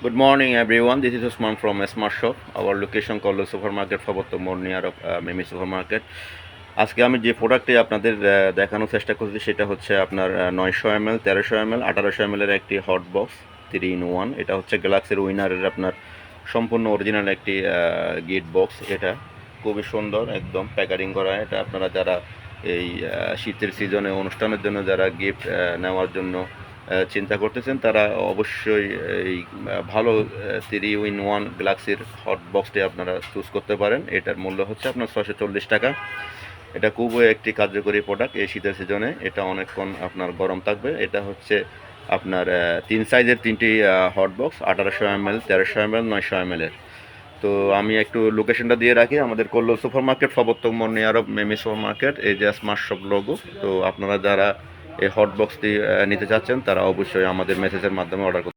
Good morning, everyone. This is Usman from Smart Shop. Our location called Supermarket Faboto More near uh, Mimi Supermarket. আজকে আমি যে প্রোডাক্টটি আপনাদের দেখানোর চেষ্টা করছি সেটা হচ্ছে আপনার নয়শো এম এল তেরোশো এম এল আঠারোশো এম এর একটি hot box three in one এটা হচ্ছে গ্যালাক্সির উইনারের আপনার সম্পূর্ণ অরিজিনাল একটি গিট বক্স এটা খুবই সুন্দর একদম প্যাকারিং করা এটা আপনারা যারা এই শীতের সিজনে অনুষ্ঠানের জন্য যারা গিফট নেওয়ার জন্য চিন্তা করতেছেন, তারা অবশ্যই এই ভালো থ্রি উইন ওয়ান গ্যালাক্সির হট বক্সটি আপনারা চুজ করতে পারেন। এটার মূল্য হচ্ছে আপনার ছশো চল্লিশ টাকা। এটা খুবই একটি কার্যকরী প্রোডাক্ট এই শীতের সিজনে এটা অনেকক্ষণ আপনার গরম থাকবে। এটা হচ্ছে আপনার তিন সাইজের তিনটি হট বক্স আঠারোশো এম এল তেরোশো এম এল নয়শো এম এর। তো আমি একটু লোকেশনটা দিয়ে রাখি। আমাদের কল্লো সুপার মার্কেট ফবত্তক মর্নি আরব, মেমি সুপার মার্কেট এই যে স্মার্ট শপ লোগো তো আপনারা যারা এই হটবক্সটি নিতে চাচ্ছেন তারা অবশ্যই আমাদের মেসেজের মাধ্যমে অর্ডার